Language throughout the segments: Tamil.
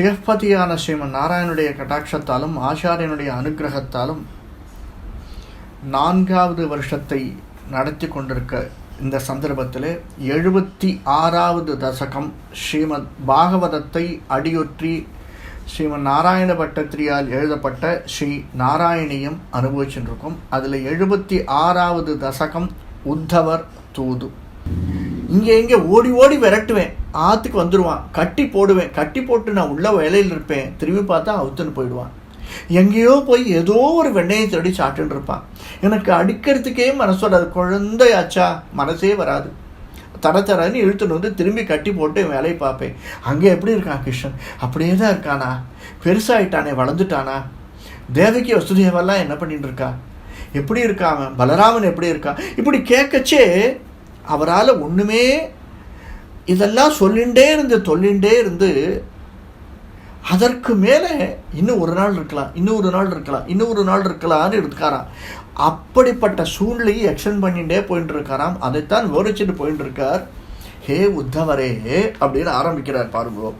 ஸ்ரீயப்பதியான ஸ்ரீமன் நாராயணுடைய கட்டாட்சத்தாலும் ஆச்சாரியனுடைய அனுகிரகத்தாலும் நான்காவது வருஷத்தை நடத்தி கொண்டிருக்க இந்த சந்தர்ப்பத்தில் எழுபத்தி ஆறாவது தசகம் ஸ்ரீமத் பாகவதத்தை அடியொற்றி ஸ்ரீமன் நாராயண பட்டத்திரியால் எழுதப்பட்ட ஸ்ரீ நாராயணியம் அனுபவிச்சுருக்கோம் அதில் எழுபத்தி ஆறாவது தசகம் உத்தவர் தூது. இங்கே இங்கே ஓடி ஓடி விரட்டுவேன். ஆற்றுக்கு வந்துடுவான் கட்டி போடுவேன். கட்டி போட்டு நான் உள்ள வேலையில் இருப்பேன். திரும்பி பார்த்தா அவுத்துன்னு போயிடுவான். எங்கேயோ போய் ஏதோ ஒரு வெண்ணையை தேடி சாப்பிட்டுன்னு இருப்பான். எனக்கு அடிக்கிறதுக்கே மனசு வராது. குழந்தையாச்சா? மனசே வராது. தர தரன்னு இழுத்துன்னு வந்து திரும்பி கட்டி போட்டு என் வேலையை பார்ப்பேன். அங்கே எப்படி இருக்கான் கிருஷ்ணன்? அப்படியே தான் இருக்கானா? பெருசாயிட்டானே வளர்ந்துட்டானா? தேவகி வசுதேவெல்லாம் என்ன பண்ணிட்டு இருக்கா? எப்படி இருக்கான் அவன்? பலராமன் எப்படி இருக்கான்? இப்படி கேட்கச்சே அவரால் ஒன்றுமே இதெல்லாம் சொல்லிகிட்டே இருந்து தொல்லிண்டே இருந்து அதற்கு மேலே இன்னும் ஒரு நாள் இருக்கலாம் இன்னும் ஒரு நாள் இருக்கலாம் இன்னும் ஒரு நாள் இருக்கலாம்னு இருக்காராம். அப்படிப்பட்ட சூழ்நிலையை எக்ஸ்டென்ட் பண்ணிகிட்டே போயிட்டு இருக்காராம் அதைத்தான் விவரிச்சுட்டு போயிட்டு இருக்கார் ஹே உத்தவரே அப்படின்னு ஆரம்பிக்கிறார் பாருங்க.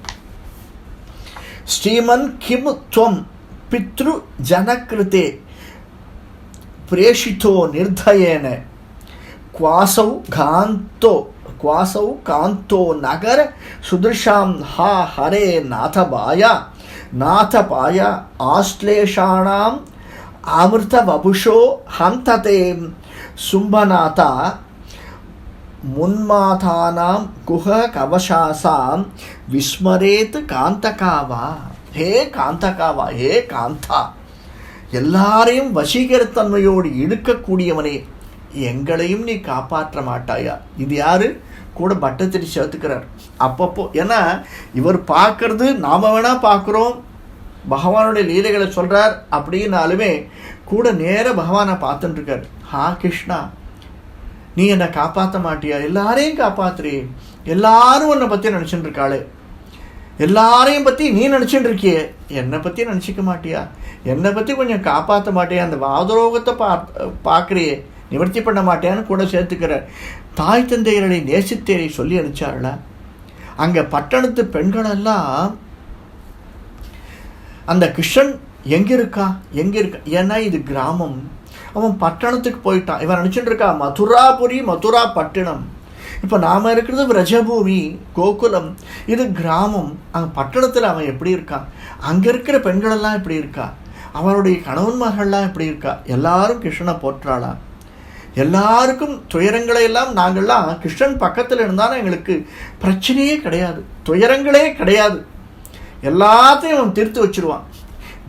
ஸ்ரீமன் கிம் துவம் பித்ரு ஜனகிருதே பிரேஷித்தோ நிர்தயேன. क्वासौ घान्तो क्वासौ कान्तो नगर सुदृशां हा हरे नाथबाय नाथपाय आश्लेषाणाम् अमृतवपुषो हन्तते सुम्भनाथ मुन्माथानां गुहकवशासां विस्मरेत् காந்தகாவா ஹே காந்தகாவா ஹே காந்தா எல்லாரையும் வசீகரத்தன்மையோடு இழுக்கக்கூடியவனே எங்களையும் நீ காப்பாற்ற மாட்டாயா? இது யாரு? கூட பட்டத்திரி சேர்த்துக்கிறார் அப்பப்போ ஏன்னா இவர் பார்க்கறது நாம வேணா பார்க்குறோம். பகவானுடைய லீலைகளை சொல்றார் அப்படின்னாலுமே கூட நேர பகவானை பார்த்துட்டுருக்கார். ஹா கிருஷ்ணா நீ என்னை காப்பாற்ற மாட்டியா? எல்லாரையும் காப்பாத்துறியே எல்லாரும் உன்னை பற்றி நினச்சிட்டு இருக்காளே எல்லாரையும் பற்றி நீ நினச்சிட்டு இருக்கியே என்னை பற்றி நினச்சிக்க மாட்டியா? என்னை பற்றி கொஞ்சம் காப்பாற்ற மாட்டியா? அந்த வாதரோகத்தை பா பார்க்குறியே. நிவர்த்தி பண்ண மாட்டேன்னு கூட சேர்த்துக்கிற தாய் தந்தையர்களை நேசித்தேரை சொல்லி அனுப்பிச்சார்ல அங்கே பட்டணத்து பெண்களெல்லாம் அந்த கிருஷ்ணன் எங்கே இருக்கா எங்கே இருக்கா ஏன்னா இது கிராமம். அவன் பட்டணத்துக்கு போயிட்டான். இவன் நினச்சிட்டு இருக்கா மதுராபுரி மதுரா பட்டணம் இப்போ நாம் இருக்கிறது விரஜபூமி கோகுலம். இது கிராமம். அங்கே பட்டணத்தில் அவன் எப்படி இருக்கான் அங்கே இருக்கிற பெண்களெல்லாம் எப்படி இருக்கா? அவனுடைய மகள்லாம் எப்படி இருக்கா? எல்லாரும் கிருஷ்ணனை போற்றாளா? எல்லாருக்கும் துயரங்களை எல்லாம் நாங்கள்லாம் கிருஷ்ணன் பக்கத்தில் இருந்தாலும் எங்களுக்கு பிரச்சனையே கிடையாது. துயரங்களே கிடையாது. எல்லாத்தையும் அவன் தீர்த்து வச்சிருவான்.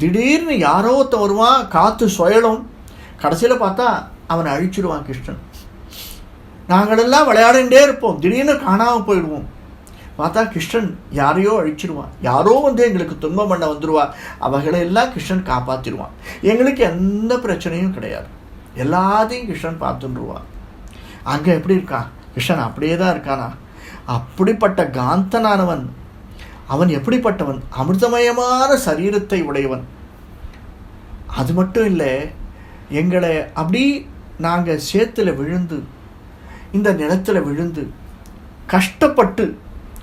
திடீர்னு யாரோ ஒருத்தன் வருவான் காற்று சுயலும். கடைசியில் பார்த்தா அவனை அழிச்சிடுவான் கிருஷ்ணன். நாங்களெல்லாம் விளையாடிகிட்டே இருப்போம். திடீர்னு காணாமல் போயிடுவோம். பார்த்தா கிருஷ்ணன் யாரையோ அழிச்சிடுவான் யாரோ வந்து எங்களுக்கு துன்பம் பண்ண வந்துடுவா அவர்களையெல்லாம் கிருஷ்ணன் காப்பாற்றிடுவான் எங்களுக்கு எந்த பிரச்சனையும் கிடையாது. எல்லாத்தையும் கிருஷ்ணன் பார்த்துருவான் அங்கே எப்படி இருக்கான் கிருஷ்ணன் அப்படியே தான் இருக்கானா? அப்படிப்பட்ட காந்தனானவன். அவன் எப்படிப்பட்டவன்? அமிர்தமயமான சரீரத்தை உடையவன். அது மட்டும் இல்லை எங்களை அப்படி நாங்கள் சேத்துல விழுந்து இந்த நிலத்தில் விழுந்து கஷ்டப்பட்டு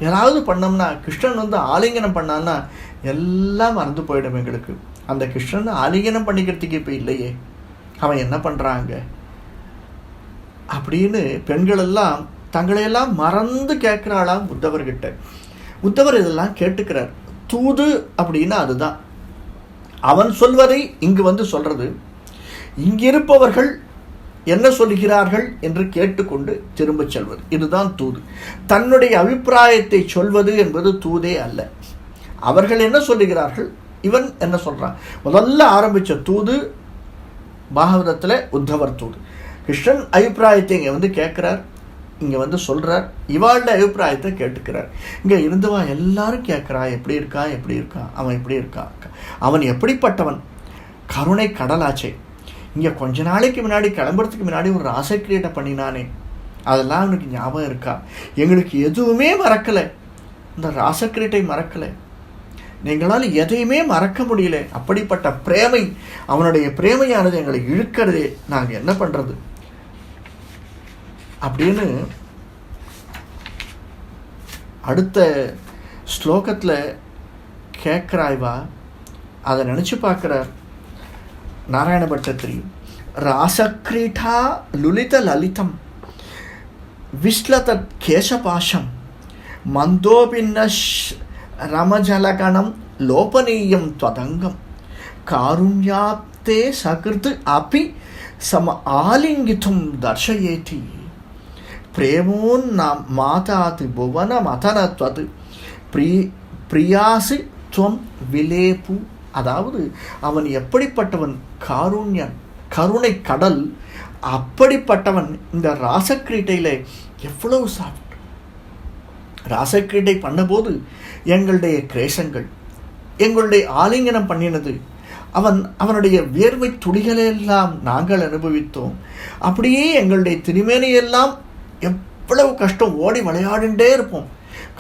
ஏதாவது பண்ணோம்னா கிருஷ்ணன் வந்து ஆலிங்கனம் பண்ணான்னா எல்லாம் மறந்து போயிடும் எங்களுக்கு. அந்த கிருஷ்ணன் ஆலிங்கனம் பண்ணிக்கிறதுக்கு இப்போ இல்லையே. அவன் என்ன பண்ணுறாங்க அப்படின்னு பெண்கள் எல்லாம் தங்களையெல்லாம் மறந்து கேட்குறாளாம் உத்தவர்கிட்ட. உத்தவர் இதெல்லாம் கேட்டுக்கிறார். தூது அப்படின்னா அதுதான். அவன் சொல்வதை இங்கு வந்து சொல்கிறது இங்கிருப்பவர்கள் என்ன சொல்கிறார்கள்? என்று கேட்டுக்கொண்டு திரும்பச் செல்வது. இதுதான் தூது. தன்னுடைய அபிப்பிராயத்தை சொல்வது என்பது தூதே அல்ல. அவர்கள் என்ன சொல்லுகிறார்கள்? இவன் என்ன சொல்கிறான் முதல்ல ஆரம்பிச்ச தூது பாகவதத்தில் உத்தவர் கிருஷ்ணன் அபிப்பிராயத்தை இங்கே வந்து கேட்குறார். இங்கே வந்து சொல்கிறார் இவாளோட அபிப்பிராயத்தை கேட்டுக்கிறார். இங்கே இருந்தவா எல்லாரும் கேட்குறா எப்படி இருக்கா எப்படி இருக்கா அவன் எப்படி இருக்கா? அவன் எப்படிப்பட்டவன்? கருணை கடலாச்சே. இங்கே கொஞ்ச நாளைக்கு முன்னாடி கிளம்புறதுக்கு முன்னாடி ஒரு ராசக்கிரீட்டை பண்ணினானே. அதெல்லாம் அவனுக்கு ஞாபகம் இருக்கா? எங்களுக்கு எதுவுமே மறக்கலை. இந்த ராசக்கிரீட்டை மறக்கலை. எங்களால் எதையுமே மறக்க முடியல. அப்படிப்பட்ட பிரேமை அவனுடைய பிரேமையானது எங்களை இழுக்கிறதே. நாங்கள் என்ன பண்ணுறது அப்படின்னு அடுத்த ஸ்லோகத்தில் கேட்குறாய்வா? அதை நினச்சி பார்க்குறார் நாராயண பட்டத்திரி. ராசக்ரீட்டா லுலித லலிதம் விஸ்லத கேசபாஷம் மந்தோபின்ன ரமஜலகணம் రమజలగణం లోపనీయం త్వదంగం కారుణ్యాప్తే సకృత్ అపి సమ ఆలింగితం దర్శయేతి ప్రేమోన్న మాతాతి భువన మతనత్వత్ ప్రి பிரியாசு துவம் விலேபு. அதாவது அவன் எப்படிப்பட்டவன் காருண்யன் கருணை கடல் அப்படிப்பட்டவன் இந்த ராசக்கிரீட்டையில் எவ்வளவு சா ராசக்கீடை பண்ணபோது எங்களுடைய கிரேசங்கள் எங்களுடைய ஆலிங்கனம் பண்ணினது அவன் அவனுடைய வியர்வை துளிகளெல்லாம் நாங்கள் அனுபவித்தோம். அப்படியே எங்களுடைய திருமேனையெல்லாம் எவ்வளவு கஷ்டம் ஓடி விளையாடிண்டே இருப்போம்.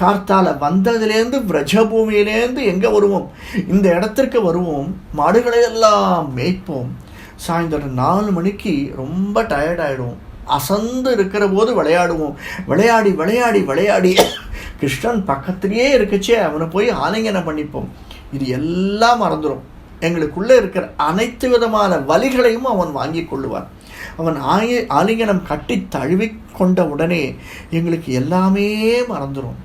கார்த்தால வந்ததுலேருந்து விரஜபூமியிலேருந்து எங்கே வருவோம்? இந்த இடத்திற்கு வருவோம். மாடுகளை எல்லாம் மேய்ப்போம். சாயந்தரம் நாலு மணிக்கு ரொம்ப டயர்டாயிடுவோம் அசந்து இருக்கிற போது விளையாடுவோம். விளையாடி விளையாடி விளையாடி கிருஷ்ணன் பக்கத்திலேயே இருக்கச்சே அவனை போய் ஆலிங்கனம் பண்ணிப்போம். இது எல்லாம் மறந்துடும் எங்களுக்குள்ளே இருக்கிற அனைத்து விதமான வழிகளையும் அவன் வாங்கி கொள்ளுவான். அவன் ஆய ஆலிங்கனம் கட்டி தழுவி கொண்ட உடனே எங்களுக்கு எல்லாமே மறந்துடும்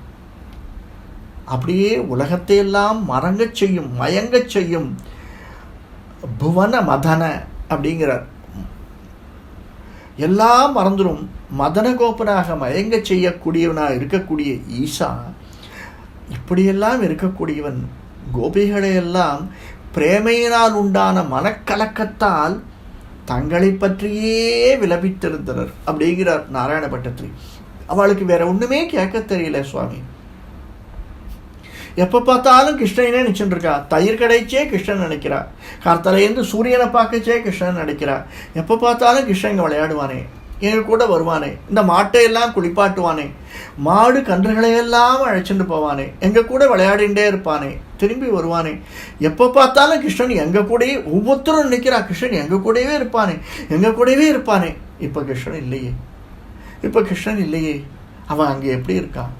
அப்படியே உலகத்தை எல்லாம் மறங்கச் செய்யும் மயங்கச் செய்யும் புவன மதன அப்படிங்கிறார். எல்லாம் மறந்துடும். மதனகோபனாக மயங்க செய்யக்கூடியவனாக இருக்கக்கூடிய ஈசா இப்படியெல்லாம் இருக்கக்கூடியவன் கோபிகளையெல்லாம் பிரேமையினால் உண்டான மனக்கலக்கத்தால் தங்களை பற்றியே விலபித்திருந்தனர். அப்படிங்கிறார் நாராயண பட்டத்திரி அவளுக்கு வேற ஒன்றுமே கேட்க தெரியல சுவாமி. எப்போ பார்த்தாலும் கிருஷ்ணனே நினச்சிட்டு இருக்கா தயிர் கடைச்சே கிருஷ்ணன் நினைக்கிறா கார்த்தலையிருந்து சூரியனை பார்க்கச்சே கிருஷ்ணன் நினைக்கிறா எப்போ பார்த்தாலும் கிருஷ்ணன் இங்கே விளையாடுவானே எங்கள் கூட வருவானே இந்த மாட்டையெல்லாம் குளிப்பாட்டுவானே மாடு கன்றுகளையெல்லாம் அழைச்சிட்டு போவானே எங்கள் கூட விளையாடிண்டே இருப்பானே திரும்பி வருவானே. எப்போ பார்த்தாலும் கிருஷ்ணன் எங்கள் கூடயே ஒவ்வொருத்தரும் நினைக்கிறா கிருஷ்ணன் எங்கள் கூடவே இருப்பானே எங்கள் கூடவே இருப்பானே. இப்போ கிருஷ்ணன் இல்லையே. இப்போ கிருஷ்ணன் இல்லையே. அவன் அங்கே எப்படி இருக்கான்?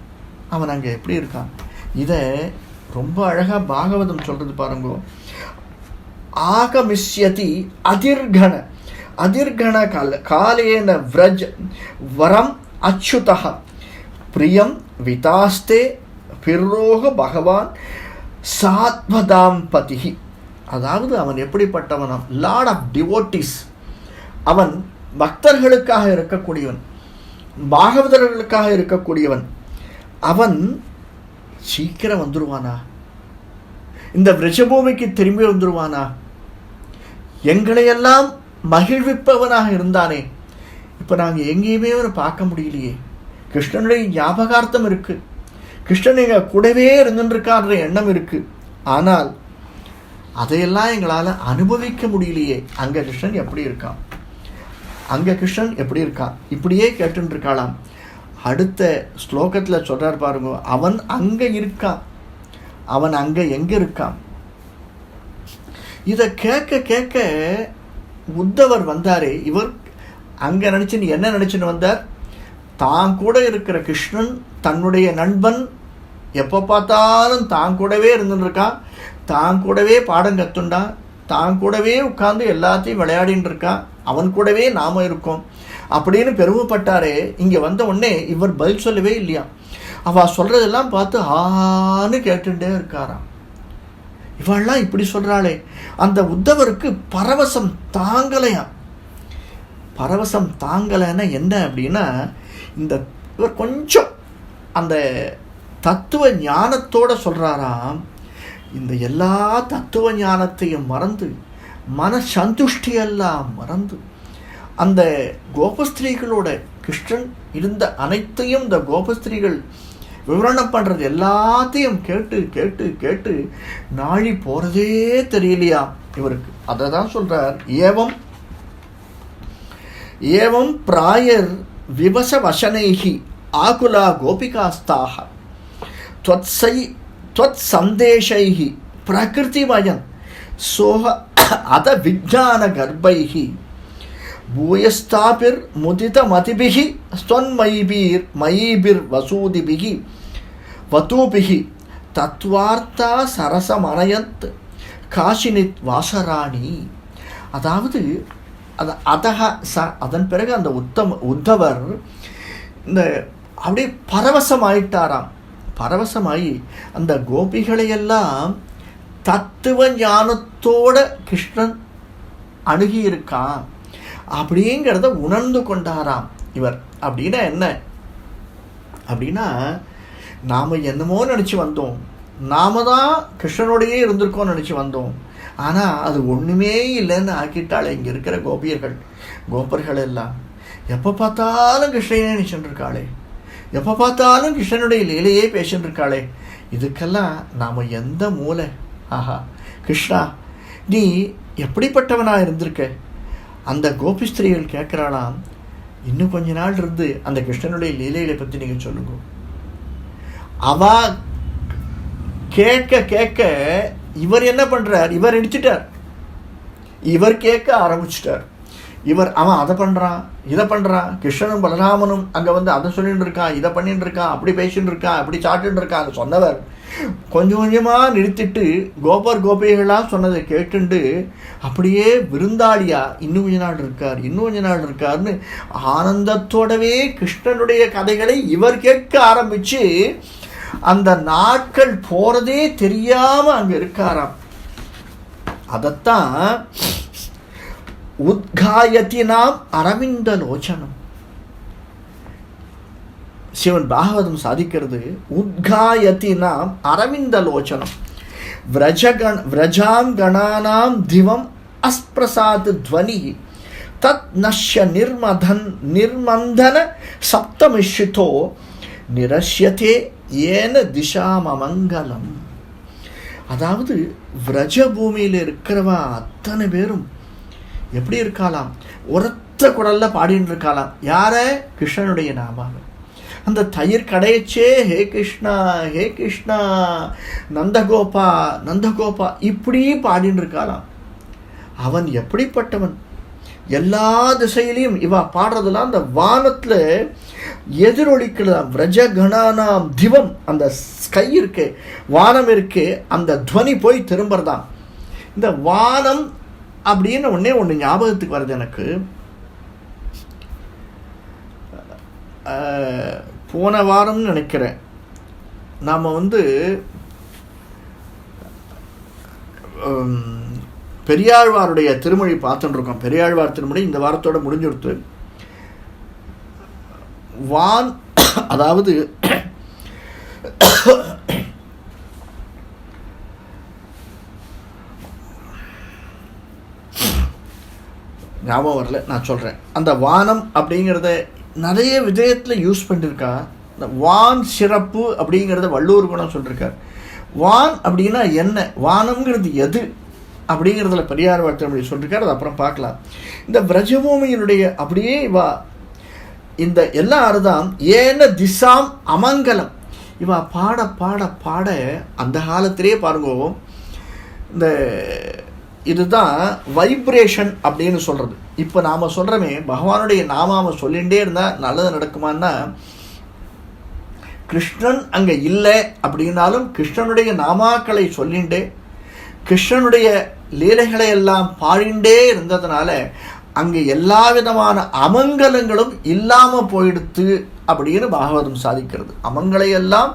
அவன் அங்கே எப்படி இருக்கான்? இதை ரொம்ப அழகாக பாகவதம் சொல்கிறது பாருங்க. ஆகமிஷ்யதி அதிர்கண. அதிர்கண கால காலேன விரஜ் வரம் அச்சுதா பிரியம் விதாஸ்தே பிரோக பகவான் சாத்வதாம் பதிகி அதாவது அவன் எப்படிப்பட்டவனாம்? லார்ட் ஆஃப் டிவோட்டிஸ் அவன் பக்தர்களுக்காக இருக்கக்கூடியவன் பாகவதர்களுக்காக இருக்கக்கூடியவன். அவன் சீக்கிரம் வந்துடுவானா இந்த விரஜபூமிக்கு திரும்பி வந்துடுவானா எங்களையெல்லாம் மகிழ்விப்பவனாக இருந்தானே? இப்போ நாங்கள் எங்கேயுமே அவனை பார்க்க முடியலையே. கிருஷ்ணனுடைய ஞாபகார்த்தம் இருக்கு. கிருஷ்ணன் எங்கள் கூடவே இருந்துருக்கான்ற எண்ணம் இருக்கு. ஆனால் அதையெல்லாம் எங்களால் அனுபவிக்க முடியலையே. அங்கே கிருஷ்ணன் எப்படி இருக்கான்? அங்கே கிருஷ்ணன் எப்படி இருக்கான்? இப்படியே கேட்டுன்னு அடுத்த ஸ்லோகத்தில் சொல்கிறார் பாருங்க அவன் அங்கே இருக்கான் அவன் அங்கே எங்கே இருக்கான் இதை கேட்க கேட்க உத்தவர் வந்தாரே. இவர் அங்கே நினச்சின்னு என்ன நினச்சின்னு வந்தார்? தான் கூட இருக்கிற கிருஷ்ணன் தன்னுடைய நண்பன் எப்போ பார்த்தாலும் தான் கூடவே இருந்துருக்கான் தான் கூடவே பாடம் கத்துண்டான் தான் கூடவே உட்காந்து எல்லாத்தையும் விளையாடின்னு இருக்கான் அவன் கூடவே நாம இருக்கோம். அப்படின்னு பெருமைப்பட்டாரே. இங்கே வந்த உடனே இவர் பதில் சொல்லவே இல்லையா? அவ சொல்றதெல்லாம் பார்த்து ஆன்னு கேட்டுட்டே இருக்காராம். இவள்லாம் இப்படி சொல்றாளே. அந்த உத்தவருக்கு பரவசம் தாங்கலையா? பரவசம் தாங்கலைன்னா என்ன அப்படின்னா இந்த இவர் கொஞ்சம் அந்த தத்துவ ஞானத்தோட சொல்றாராம். இந்த எல்லா தத்துவ ஞானத்தையும் மறந்து மன சந்துஷ்டியெல்லாம் மறந்து அந்த கோபஸ்திரீகளோட கிருஷ்ணன் இருந்த அனைத்தையும் இந்த கோபஸ்திரீகள் விவரணம் பண்ணுறது எல்லாத்தையும் கேட்டு கேட்டு கேட்டு நாழி போகிறதே தெரியலையா இவருக்கு அதை தான் சொல்கிறார் ஏவம் ஏவம் பிராயர் விவச வசனைகி ஆகுலா கோபிகாஸ்தாக त्वत्सै त्वत्सन्देशैः प्रकृतिमयं सोह பூயஸ்தாபிர் முதித மதிபிகி ஸ்வன்மயிபீர் மயிபிர் வசூதிபிகி வதூபிகி தத்வார்த்தா சரசமனயத் காஷினித் வாசராணி அதாவது அது அதக ச அதன் பிறகு அந்த உத்தம உத்தவர் இந்த அப்படியே பரவசமாயிட்டாராம். பரவசமாகி அந்த கோபிகளையெல்லாம் தத்துவ ஞானத்தோட கிருஷ்ணன் அணுகியிருக்கான். அப்படிங்கிறத உணர்ந்து கொண்டாராம் இவர். அப்படின்னா என்ன? அப்படின்னா நாம் என்னமோ நினச்சி வந்தோம். நாம தான் கிருஷ்ணனோடையே இருந்திருக்கோம் நினச்சி வந்தோம். ஆனால் அது ஒன்றுமே இல்லைன்னு ஆக்கிட்டாள் இங்கே இருக்கிற கோபியர்கள் கோபர்கள் எல்லாம். எப்போ பார்த்தாலும் கிருஷ்ணனே நினச்சிட்டு இருக்காளே எப்போ பார்த்தாலும் கிருஷ்ணனுடைய லீலையே பேசிட்டு இருக்காளே இதுக்கெல்லாம் நாம் எந்த மூலை? ஆஹா கிருஷ்ணா நீ எப்படிப்பட்டவனாக இருந்திருக்க? அந்த கோபிஸ்திரீகள் கேட்குறாளாம் இன்னும் கொஞ்ச நாள் இருந்து அந்த கிருஷ்ணனுடைய லீலைகளை பற்றி நீங்கள் சொல்லுங்க. அவ கேட்க கேட்க இவர் என்ன பண்ணுறார் இவர் இடிச்சிட்டார். இவர் கேட்க ஆரம்பிச்சிட்டார். இவர் அவன் அதை பண்ணுறான் இதை பண்ணுறான் கிருஷ்ணனும் பலராமனும் அங்கே வந்து அதை சொல்லிட்டு இருக்கான் இதை பண்ணிட்டு இருக்கான் அப்படி பேசிட்டு இருக்கான் அப்படி சாப்பிட்டுட்டு இருக்கான் அதை சொன்னவர். கொஞ்சம் கொஞ்சமாக நிறுத்திட்டு கோபர் கோபிகளாக சொன்னதை கேட்டுண்டு அப்படியே விருந்தாளியா இன்னும் கொஞ்ச நாள் இருக்கார் இன்னும் கொஞ்ச நாள் இருக்கார்னு ஆனந்தத்தோடவே கிருஷ்ணனுடைய கதைகளை இவர் கேட்க ஆரம்பித்து அந்த நாட்கள் போகிறதே தெரியாமல் அங்கே இருக்காராம். அதைத்தான் உத்காயத்தி நாம் அரவிந்த லோச்சனம். சிவன் பாகவதம் சாதிக்கிறது. உத்காயத்தி நாம் அரவிந்த லோச்சனம் விரஜகண விரஜாங்கணானாம் திவம் அஸ்பிரசாத் துவனி. தத் நஷ்ய நிர்மதன் நிர்மந்தன சப்தமிஷிதோ. நிரஷ்யத்தே ஏன திசாமமங்கலம் அதாவது விரஜ பூமியில் இருக்கிறவா அத்தனை பேரும் எப்படி இருக்காளாம்? உரத்த குரல்ல பாடின்னு இருக்காளாம். யார? கிருஷ்ணனுடைய நாமாவை. அந்த தயிர் கடையச்சே ஹே கிருஷ்ணா ஹே கிருஷ்ணா நந்தகோபா நந்தகோபா இப்படி பாடின்னு இருக்காளாம் அவன் எப்படிப்பட்டவன்? எல்லா திசையிலையும் இவா பாடுறதெல்லாம் அந்த வானத்தில் எதிரொலிக்கிறதாம். விரஜகணானாம் திவம். அந்த ஸ்கை இருக்கு வானம் இருக்கு அந்த துவனி போய் திரும்புறதாம். இந்த வானம் அப்படின்னு ஒன்றே ஒன்று ஞாபகத்துக்கு வருது எனக்கு. போன வாரம்னு நினைக்கிறேன். நாம் வந்து பெரியாழ்வாருடைய திருமொழி பார்த்துட்டுருக்கோம். பெரியாழ்வார் திருமொழி இந்த வாரத்தோட முடிஞ்சுடுத்து. வான் அதாவது ஞாபகம் வரல நான் சொல்கிறேன் அந்த வானம் அப்படிங்கிறத நிறைய விதயத்தில் யூஸ் பண்ணியிருக்கா இந்த வான் சிறப்பு அப்படிங்கிறத வள்ளுவர் குணம் சொல்லியிருக்கார் வான் அப்படின்னா என்ன? வானம்ங்கிறது எது? அப்படிங்கிறதுல பெரியார் வார்த்தை சொல்லியிருக்கார் அதை அப்புறம் பார்க்கலாம். இந்த பிரஜபூமியினுடைய அப்படியே வா. இந்த எல்லா தான் ஏன திசாம் அமங்கலம். இவா பாட பாட பாட அந்த காலத்திலே பாருங்க. இந்த இதுதான் வைப்ரேஷன் அப்படின்னு சொல்கிறது இப்போ நாம் சொல்கிறோமே பகவானுடைய நாமாவை சொல்லிகிட்டே இருந்தால் நல்லது நடக்குமான்னா கிருஷ்ணன் அங்கே இல்லை அப்படின்னாலும் கிருஷ்ணனுடைய நாமாக்களை சொல்லிண்டே கிருஷ்ணனுடைய லீலைகளை எல்லாம் பாடிண்டே இருந்ததுனால அங்கே எல்லா விதமான அமங்கலங்களும் இல்லாமல் போயிடுத்து அப்படின்னு பாகவதம் சாதிக்கிறது. அமங்களையெல்லாம்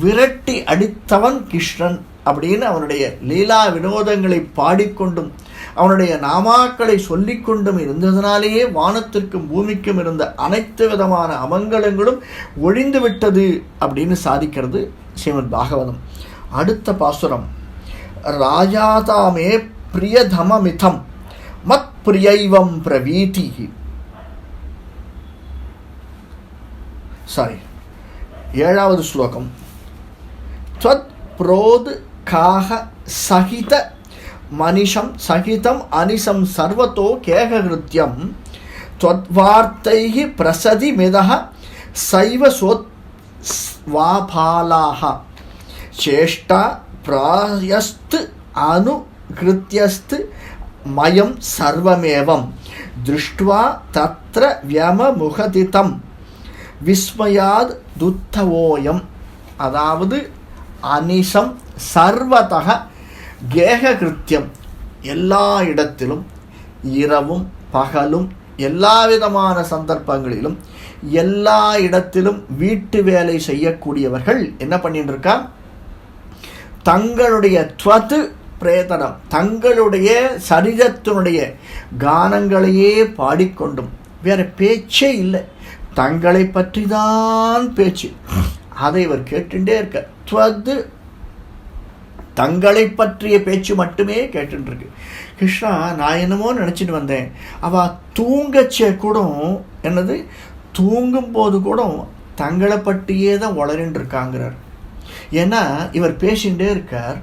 விரட்டி அடித்தவன் கிருஷ்ணன் அப்படின்னு அவனுடைய லீலா வினோதங்களை பாடிக்கொண்டும் அவனுடைய நாமாக்களை சொல்லிக்கொண்டும் இருந்ததனாலேயே வானத்திற்கும் பூமிக்கும் இருந்த அனைத்து விதமான அமங்கலங்களும் ஒழிந்து விட்டது அப்படின்னு சாதிக்கிறது ஸ்ரீமத் பாகவதம் அடுத்த பாசுரம் ராஜாதாமே பிரியதமமிதம் மத் பிரியைவம் பிரவீதி சாரி ஏழாவது ஸ்லோகம் त्वत् प्रोद् काह सहित मनिषं सहितम् अनिशं सर्वतो केहकृत्यं त्वद्वार्तैः प्रसदि मिदः सैव सोत्वाफालाः चेष्टा प्रायस्त् अनुकृत्यस्त् मयं सर्वमेवं दृष्ट्वा तत्र व्यममुखदितं விஸ்மயாத் துத்தவோயம் அதாவது அனிசம் சர்வதக கேக கிருத்தியம் எல்லா இடத்திலும் இரவும் பகலும் எல்லா விதமான சந்தர்ப்பங்களிலும் எல்லா இடத்திலும் வீட்டு வேலை செய்யக்கூடியவர்கள் என்ன பண்ணிட்டு இருக்கா தங்களுடைய துவத்து பிரேதனம் தங்களுடைய சரீரத்தினுடைய கானங்களையே பாடிக்கொண்டும். வேற பேச்சே இல்லை. தங்களை பற்றி தான் பேச்சு. அதை இவர் கேட்டுட்டே இருக்க துவது தங்களை பற்றிய பேச்சு மட்டுமே கேட்டுருக்கு கிருஷ்ணா நான் என்னமோ நினச்சிட்டு வந்தேன். அவள் தூங்கச்சே கூட என்னது தூங்கும் போது கூட தங்களை பற்றியே தான் வளரின்னு இருக்காங்கிறார் ஏன்னா இவர் பேசிகிட்டே இருக்கார்.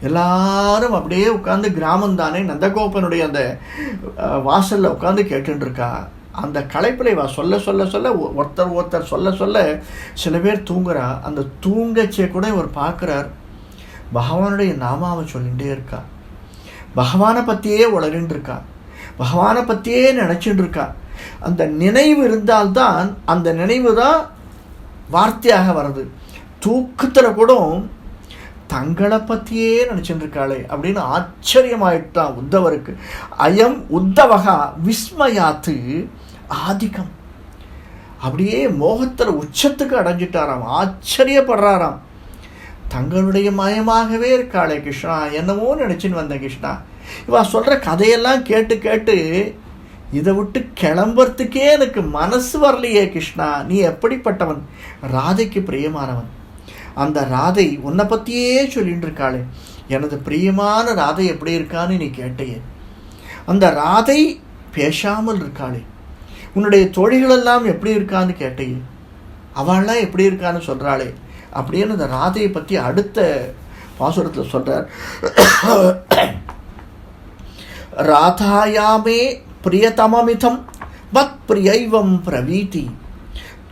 எல்லாரும் அப்படியே உட்காந்து கிராமம் தானே நந்தகோபனுடைய அந்த வாசலில் உட்காந்து கேட்டுருக்கா அந்த களைப்பில் இவ சொல்ல சொல்ல சொல்ல ஒ- ஒருத்தர் ஒருத்தர் சொல்ல சொல்ல சில பேர் தூங்குறா. அந்த தூங்கச்சே கூட இவர் பார்க்குறார். பகவானுடைய நாமாவை சொல்லிகிட்டே இருக்கா. பகவானை பற்றியே உளறின்னு இருக்கா பகவானை பற்றியே நினச்சிட்டு இருக்கா அந்த நினைவு இருந்தால்தான் அந்த நினைவு தான் வார்த்தையாக வருது தூக்கத்தில் கூட தங்களை பற்றியே நினச்சிட்டு இருக்காளே அப்படின்னு ஆச்சரியமாயிட்டான் உத்தவருக்கு. அயம் உத்தவகா விஸ்மயாத்து ஆதிக்கம். அப்படியே மோகத்தில் உச்சத்துக்கு அடைஞ்சிட்டாராம். ஆச்சரியப்படுறாராம். தங்களுடைய மயமாகவே இருக்காளே கிருஷ்ணா. என்னமோ நினச்சின்னு வந்தேன் கிருஷ்ணா. இவன் சொல்கிற கதையெல்லாம் கேட்டு கேட்டு இதை விட்டு கிளம்புறதுக்கே எனக்கு மனசு வரலையே கிருஷ்ணா. நீ எப்படிப்பட்டவன்? ராதைக்கு பிரியமானவன். அந்த ராதை உன்னை பற்றியே சொல்லிட்டு இருக்காளே. எனது பிரியமான ராதை எப்படி இருக்கான்னு நீ கேட்டையே. அந்த ராதை பேசாமல் இருக்காளே. உன்னுடைய தோழிகளெல்லாம் எப்படி இருக்கான்னு கேட்டையே. அவள்லாம் எப்படி இருக்கான்னு சொல்கிறாளே அப்படின்னு அந்த ராதையை பற்றி அடுத்த பாசுரத்தில் சொல்கிறார் ராதாயாமே பிரியதமமிதம் மத் பிரியைவம் பிரவீதி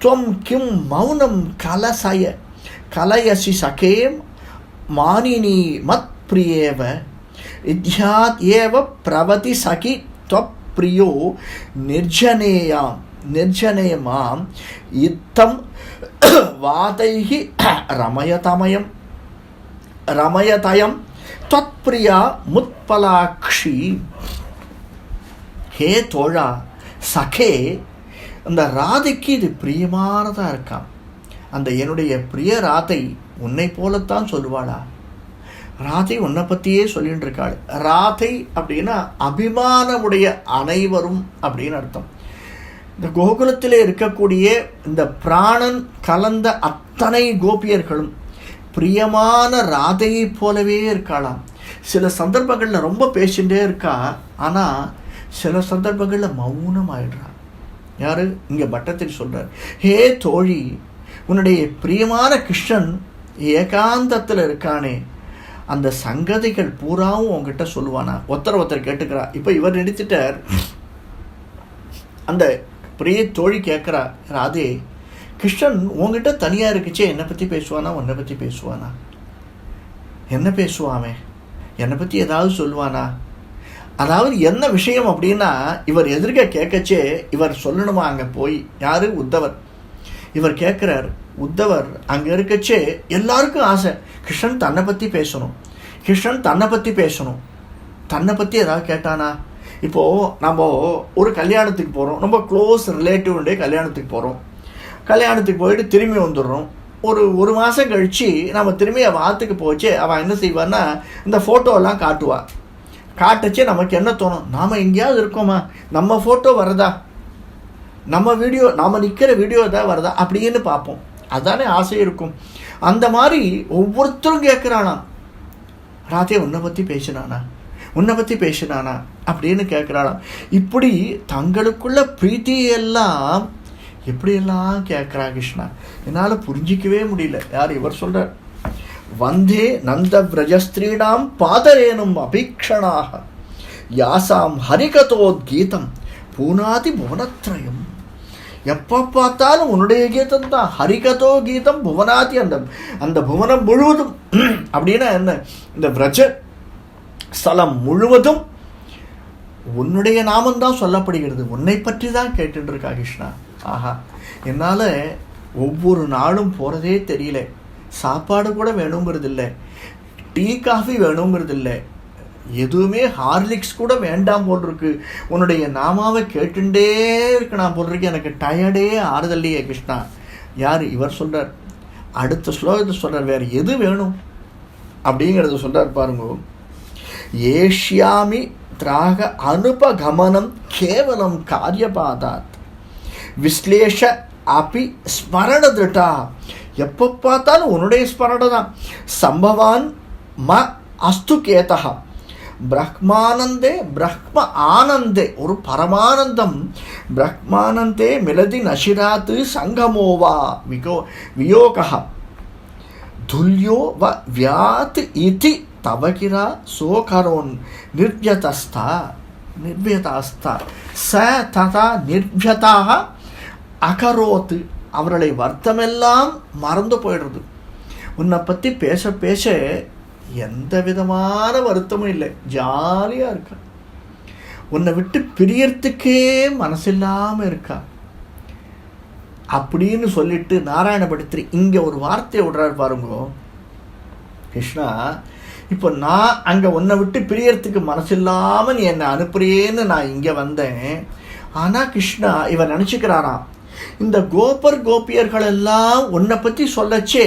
त्वं किं मौनं कलसय कलयसि सखें मानिनी मत्प्रियेव इद्यात् एव प्रवति सखि त्वप्रियो निर्जनेयां निर्जने माम् इत्थं வாதைகி ரமயதமயம். ரமயதயம் தொத்பிரியா முத்பலாக்ஷி. ஹே தோழா சகே அந்த ராதைக்கு இது பிரியமானதாக இருக்கான் அந்த என்னுடைய பிரிய ராதை உன்னை போலத்தான் சொல்லுவாளா? ராதை உன்னை பற்றியே சொல்லிட்டு இருக்காள் ராதை அப்படின்னா அபிமானமுடைய அனைவரும் அப்படின்னு அர்த்தம். இந்த கோகுலத்தில் இருக்கக்கூடிய இந்த பிராணன் கலந்த அத்தனை கோபியர்களும் பிரியமான ராதையைப் போலவே இருக்காளாம். சில சந்தர்ப்பங்களில் ரொம்ப பேசிகிட்டே இருக்கா ஆனால் சில சந்தர்ப்பங்களில் மௌனம் ஆயிடுறா யாரு? இங்கே பட்டத்தில் சொல்கிறார் ஹே தோழி உன்னுடைய பிரியமான கிருஷ்ணன் ஏகாந்தத்தில் இருக்கானே. அந்த சங்கதிகள் பூராவும் உங்ககிட்ட சொல்லுவானா? ஒருத்தர் ஒருத்தர் கேட்டுக்கிறா. இப்போ இவர் நினைச்சிட்டார் அந்த அப்படியே தோழி கேட்குறா ராதே கிருஷ்ணன் உங்ககிட்ட தனியாக இருக்குச்சே என்னை பற்றி பேசுவானா உன்னை பற்றி பேசுவானா? என்ன பேசுவாமே என்னை பற்றி ஏதாவது சொல்லுவானா? அதாவது என்ன விஷயம் அப்படின்னா இவர் எதிர்க்க கேட்கச்சே இவர் சொல்லணுமா அங்கே போய்? யார்? உத்தவர். இவர் கேட்குறார் உத்தவர் அங்கே இருக்கச்சே எல்லாருக்கும் ஆசை கிருஷ்ணன் தன்னை பற்றி பேசணும் கிருஷ்ணன் தன்னை பற்றி பேசணும் தன்னை பற்றி ஏதாவது கேட்டானா? இப்போது நம்ம ஒரு கல்யாணத்துக்கு போகிறோம் ரொம்ப க்ளோஸ் ரிலேட்டிவ்டே கல்யாணத்துக்கு போகிறோம் கல்யாணத்துக்கு போயிட்டு திரும்பி வந்துடுறோம். ஒரு ஒரு மாதம் கழித்து நம்ம திரும்பி அவன் ஆற்றுக்கு போச்சு. அவள் என்ன செய்வான்னா இந்த ஃபோட்டோலாம் காட்டுவாள் காட்டுச்சே நமக்கு என்ன தோணும்? நாம் எங்கேயாவது இருக்கோமா? நம்ம ஃபோட்டோ வருதா? நம்ம வீடியோ நாம் நிற்கிற வீடியோ தான் வருதா? அப்படின்னு பார்ப்போம். அதானே ஆசை இருக்கும். அந்த மாதிரி ஒவ்வொருத்தரும் கேட்குறானா ராதே உன்னை பற்றி பேசினானா? உன்னை பற்றி பேசினானா? அப்படின்னு கேட்குறாளாம் இப்படி தங்களுக்குள்ள பிரீத்தியெல்லாம் எப்படியெல்லாம் கேட்குறா கிருஷ்ணா? என்னால் புரிஞ்சிக்கவே முடியல. யார் இவர் சொல்கிறார் வந்தே நந்த விரஜஸ்திரீணாம் பாதரேனும் அபீக்ஷணாக. யாசாம் ஹரிகதோத்கீதம் பூனாதி புவனத்ரயம். எப்போ பார்த்தாலும் உன்னுடைய கீதம் தான். ஹரிகதோ கீதம் புவனாதி அந்த அந்த புவனம் முழுவதும். அப்படின்னா என்ன? இந்த விரஜ ஸ்தலம் முழுவதும் உன்னுடைய நாமந்தான் சொல்லப்படுகிறது. உன்னை பற்றி தான் கேட்டுட்டு இருக்கா கிருஷ்ணா. ஆஹா. என்னால் ஒவ்வொரு நாளும் போகிறதே தெரியல. சாப்பாடு கூட வேணுங்கிறதில்லை. Tea coffee வேணுங்கிறதில்லை. எதுவுமே ஹார்லிக்ஸ் கூட வேண்டாம் போல் இருக்கு உன்னுடைய நாமாவை கேட்டுண்டே இருக்கணும் போல் இருக்கு எனக்கு டயர்டே ஆறுதல்லையே கிருஷ்ணா. யார்? இவர் சொல்கிறார் அடுத்த ஸ்லோகத்தை சொல்கிறார் வேறு எது வேணும்? அப்படிங்கிறத சொல்கிறார் பாருங்க. ஏஷ்யாமி திராக அனுபகமனம் கேவலம் காரியபாதாத். விஸ்லேஷ அப்பி ஸ்மரண திருட்டா எப்போ பார்த்தாலும் உன்னுடைய ஸ்மரணை தான் சம்பவான் ம அஸ்து கேதா பிரஹ்மானந்தே பிரஹ்ம ஆனந்தே. ஒரு பரமானந்தம். பிரஹ்மானந்தே மிலதி நசிராத்து சங்கமோவா. விகோ வியோகா துல்யோ வ வியாத் இதி தவகிரா சோகரோன் நிர்வியதஸ்தா நிர்வியதாஸ்தா ச ததா நிர்வியதாக அகரோத்து அவர்களை வருத்தமெல்லாம் மறந்து போயிடுறது உன்னை பற்றி பேச பேச எந்த விதமான வருத்தமும் இல்லை ஜாலியாக இருக்கா உன்னை விட்டு பிரியறதுக்கே மனசில்லாமல் இருக்கா அப்படின்னு சொல்லிட்டு நாராயணபடுத்தி இங்கே ஒரு வார்த்தையை விடுறாரு பாருங்க கிருஷ்ணா இப்போ நான் அங்கே உன்னை விட்டு பிரியறதுக்கு மனசில்லாமல் நீ என்னை அனுப்புறியேன்னு நான் இங்கே வந்தேன். ஆனால் கிருஷ்ணா இவன் நினச்சிக்கிறாராம் இந்த கோபர் கோபியர்கள் எல்லாம் உன்னை பற்றி சொல்லச்சே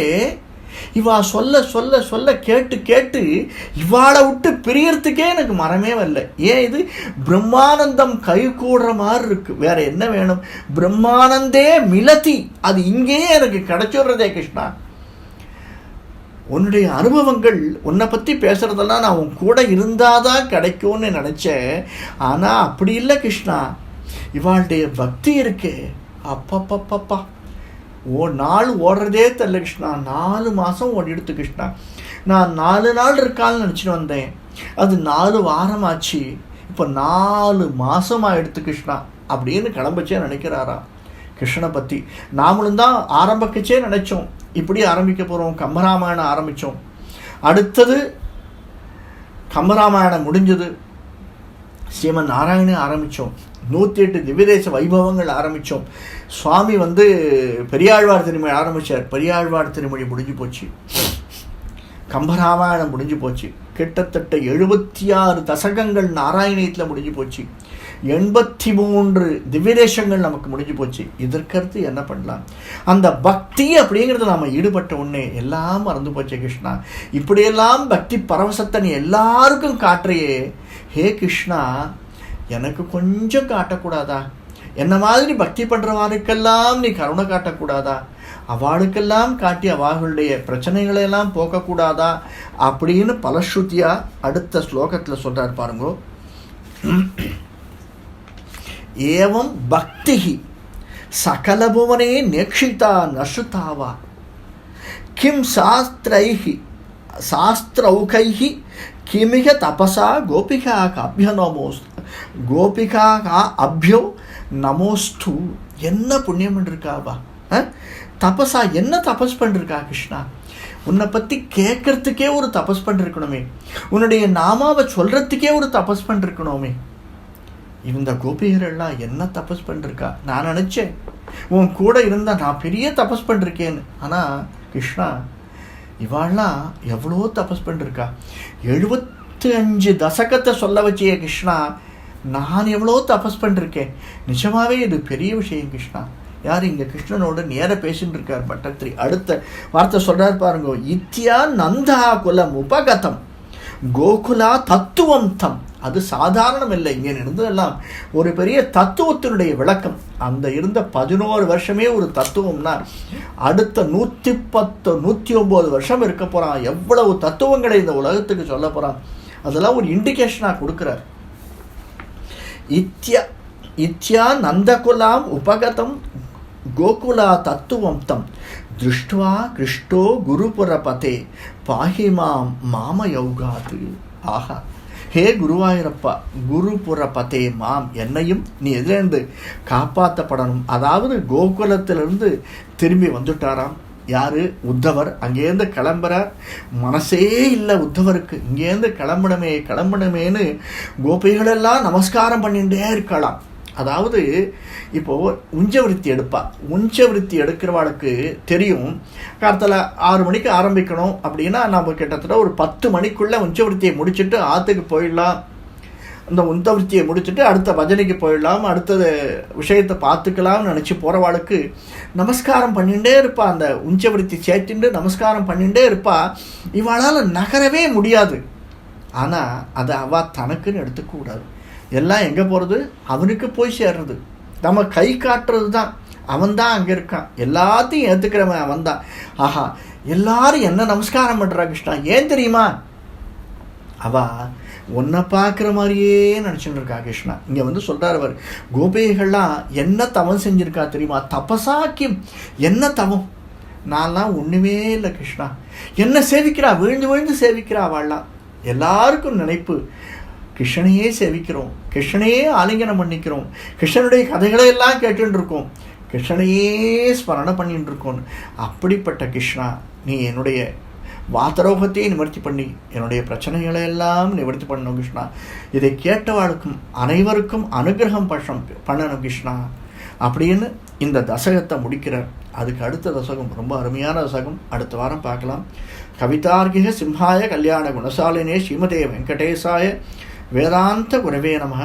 இவா சொல்ல சொல்ல சொல்ல கேட்டு கேட்டு இவாளை விட்டு பிரியறதுக்கே எனக்கு மரமே வரல. ஏன் இது? பிரம்மானந்தம் கை கூடுற மாதிரி இருக்கு. வேற என்ன வேணும்? பிரம்மானந்தே மிலதி அது இங்கேயே எனக்கு கிடைச்சிடுறதே கிருஷ்ணா. உன்னுடைய அனுபவங்கள் உன்னை பற்றி பேசுகிறதெல்லாம் நான் உன் கூட இருந்தாதான் கிடைக்கும்னு நினச்சேன். ஆனால் அப்படி இல்லை கிருஷ்ணா. இவாளுடைய பக்தி இருக்கே. அப்பப்பப்பப்பா. ஓ நாள் ஓடுறதே தெரில கிருஷ்ணா. நாலு மாதம் ஓடிடுத்து கிருஷ்ணா. நான் நாலு நாள் இருக்கான்னு நினச்சிட்டு வந்தேன். அது நாலு வாரம் ஆச்சு இப்போ நாலு மாதம் எடுத்து கிருஷ்ணா. அப்படின்னு கிளம்பச்சே நினைக்கிறாரா கிருஷ்ணனை பற்றி நாமளும் தான் ஆரம்பிக்கச்சே நினச்சோம். இப்படி ஆரம்பிக்க போகிறோம் கம்பராமாயணம் ஆரம்பித்தோம் அடுத்தது கம்பராமாயணம் முடிஞ்சது. ஸ்ரீமன் நாராயணன் ஆரம்பித்தோம் நூற்றி எட்டு திவ்யதேச வைபவங்கள் ஆரம்பித்தோம் சுவாமி வந்து பெரியாழ்வார் திருமொழி ஆரம்பித்தார் பெரியாழ்வார் திருமொழி முடிஞ்சு போச்சு. கம்பராமாயணம் முடிஞ்சு போச்சு. கிட்டத்தட்ட எழுபத்தி ஆறு தசகங்கள் நாராயணத்தில் முடிஞ்சு போச்சு. எண்பத்தி மூன்று திவ்யதேசங்கள் நமக்கு முடிஞ்சு போச்சு. இதற்கடுத்து என்ன பண்ணலாம்? அந்த பக்தி அப்படிங்கிறது நாம் ஈடுபட்ட உடனே எல்லாம் மறந்து போச்சு கிருஷ்ணா. இப்படியெல்லாம் பக்தி பரவசத்தை நீ எல்லாருக்கும் காட்டுறையே. ஹே கிருஷ்ணா எனக்கு கொஞ்சம் காட்டக்கூடாதா? என்ன மாதிரி பக்தி பண்ணுறவாருக்கெல்லாம் நீ கருணை காட்டக்கூடாதா? அவளுக்கெல்லாம் காட்டி அவர்களுடைய பிரச்சனைகளை எல்லாம் போக்கக்கூடாதா? அப்படின்னு பலஸ்ருதியாக அடுத்த ஸ்லோகத்தில் சொல்கிறார் பாருங்கோ. ஏவம் பக்தி சகலபுவனே நேக்ஷிதா நசுதாவா கிம் சாஸ்திரைஹி சாஸ்திரௌகைஹி கிமிக தபசா கோபிகா அபியநமோஸ் கோபிகா அபியோ நமோஸ்து என்ன புண்ணியம் பண்ணிருக்காவா? தபஸா என்ன தபஸ் பண்ணிருக்கா கிருஷ்ணா? உன்னை பற்றி கேட்கறதுக்கே ஒரு தபஸ் பண்ணிருக்கணுமே. உன்னுடைய நாமாவை சொல்கிறதுக்கே ஒரு தபஸ் பண்ணிருக்கணுமே. இந்த கோபிகரெல்லாம் என்ன தபஸ் பண்ணிருக்கா? நான் நினச்சேன். உன் கூட இருந்தால் நான் பெரிய தபஸ் பண்ணிருக்கேன்னு ஆனால் கிருஷ்ணா இவாள்லாம் எவ்வளோ தபஸ் பண்ணிருக்கா? எழுபத்தி அஞ்சு தசகத்தை சொல்ல வச்சிய கிருஷ்ணா நான் எவ்வளோ தபஸ் பண்ணிருக்கேன்? நிஜமாகவே இது பெரிய விஷயம் கிருஷ்ணா. யார் இங்கே கிருஷ்ணனோட நேர பேசிட்டு இருக்கார் பட்டத்திரி. அடுத்த வார்த்தை சொல்கிறார் பாருங்க. இத்தியா நந்தா குலம் உபகதம். கோகுலா தத்துவம் தம். அது சாதாரணம் இல்லை இங்கே இருந்ததெல்லாம் ஒரு பெரிய தத்துவத்தினுடைய விளக்கம். அந்த இருந்த பதினோரு வருஷமே ஒரு தத்துவம்னா அடுத்த நூற்றி பத்து நூற்றி ஒம்பது வருஷம் இருக்க போகிறான் எவ்வளவு தத்துவங்களை இந்த உலகத்துக்கு சொல்ல போகிறான் அதெல்லாம் ஒரு இண்டிகேஷனாக கொடுக்குறார். இத்யா இத்யா நந்தகுலாம் உபகதம் கோகுலா தத்துவம் தம் திருஷ்டுவா கிருஷ்டோ குருபுரபதே. பாஹிமாம் மாம யௌகாது ஆஹா. ஹே குருவாயூரப்பா குருபுரபதே மாம் என்னையும் நீ எதிலிருந்து காப்பாற்றப்படணும் அதாவது கோகுலத்திலிருந்து திரும்பி வந்துட்டாராம். யார்? உத்தவர். அங்கேருந்து கிளம்புறார் மனசே இல்லை உத்தவருக்கு. இங்கேருந்து கிளம்பணுமே கிளம்பணுமேன்னு கோபிகளெல்லாம் நமஸ்காரம் பண்ணிகிட்டே இருக்கலாம். அதாவது இப்போது உஞ்சவிருத்தி எடுப்பா. உஞ்சவிருத்தி எடுக்கிறவாளுக்கு தெரியும் காலத்தில் ஆறு மணிக்கு ஆரம்பிக்கணும் அப்படின்னா நம்ம கிட்டத்தட்ட ஒரு பத்து மணிக்குள்ளே உஞ்சவிருத்தியை முடிச்சுட்டு ஆற்றுக்கு போயிடலாம். இந்த உந்தவிருத்தியை முடிச்சுட்டு அடுத்த பஜனைக்கு போயிடலாம். அடுத்தது விஷயத்தை பார்த்துக்கலாம்னு நினச்சி போகிறவாளுக்கு நமஸ்காரம் பண்ணிகிட்டே இருப்பா. அந்த உஞ்சவிருத்தி சேர்த்துட்டு நமஸ்காரம் பண்ணிகிட்டே இருப்பா. இவளால் நகரவே முடியாது. ஆனால் அதை அவள் தனக்குன்னு எடுத்துக்கூடாது எல்லாம் எங்கே போகிறது அவனுக்கு போய் சேர்றது. நம்ம கை காட்டுறது தான். அவன் தான் அங்கே இருக்கான். எல்லாத்தையும் ஏற்றுக்கிறவன் அவன் தான் ஆஹா எல்லாரும் என்ன நமஸ்காரம் பண்ணுறா கிருஷ்ணா? ஏன் தெரியுமா? அவா உன்னை பார்க்குற மாதிரியே நினச்சிட்டு இருக்கா கிருஷ்ணா. இங்கே வந்து சொல்கிறார் அவர் கோபிகைகள்லாம் என்ன தவம் செஞ்சுருக்கா தெரியுமா? தபசாக்கியம். என்ன தவம்? நான்லாம் ஒன்றுமே இல்லை கிருஷ்ணா. என்ன சேவிக்கிறா? விழுந்து விழுந்து சேவிக்கிறா அவள்லாம். எல்லாருக்கும் நினைப்பு. கிருஷ்ணனையே சேவிக்கிறோம். கிருஷ்ணனையே ஆலிங்கனம் பண்ணிக்கிறோம். கிருஷ்ணனுடைய கதைகளை எல்லாம் கேட்டுட்டு இருக்கோம் கிருஷ்ணனையே ஸ்மரணை பண்ணிட்டு இருக்கோன்னு அப்படிப்பட்ட கிருஷ்ணா நீ என்னுடைய வாத்தரோகத்தையே நிவர்த்தி பண்ணி என்னுடைய பிரச்சனைகளை எல்லாம் நிவர்த்தி பண்ணணும் கிருஷ்ணா. இதை கேட்டவாளுக்கும் அனைவருக்கும் அனுகிரகம் பஷம் பண்ணணும் கிருஷ்ணா. அப்படின்னு இந்த தசகத்தை முடிக்கிறார் அதுக்கு அடுத்த தசகம் ரொம்ப அருமையான தசகம் அடுத்த வாரம் பார்க்கலாம். கவிதார்கிக சிம்ஹாய கல்யாண குணசாலினே ஸ்ரீமதே வெங்கடேசாய வேதாந்த குரவே நமக.